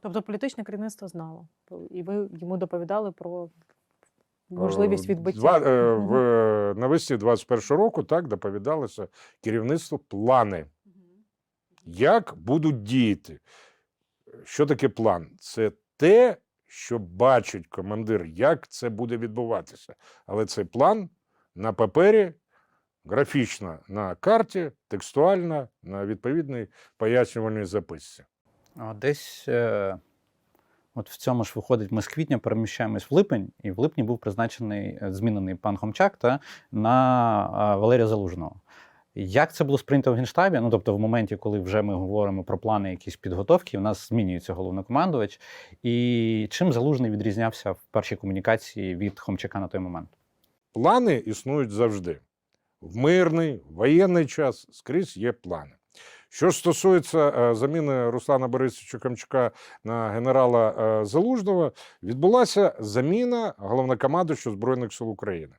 Тобто політичне керівництво знало, і ви йому доповідали про можливість Е, відбиття. Два, е, в навесні 21 року так доповідалося керівництву плани, як будуть діяти. Що таке план? Це те, що бачить командир, як це буде відбуватися. Але цей план на папері, графічно на карті, текстуально на відповідній пояснювальній записці. Десь е, от в цьому ж виходить, ми з квітня переміщаємось в липень, і в липні був призначений е, змінений пан Хомчак та на Валерія Залужного. Як це було сприйнято в Генштабі? Ну тобто, в моменті, коли вже ми говоримо про плани якісь підготовки, у нас змінюється головнокомандувач. І чим залужний відрізнявся в першій комунікації від Хомчака на той момент? Плани існують завжди. В мирний, воєнний час скрізь є плани. Що стосується е, заміни Руслана Борисовича Камчука на генерала е, Залужного, відбулася заміна головнокомандуючого Збройних сил України.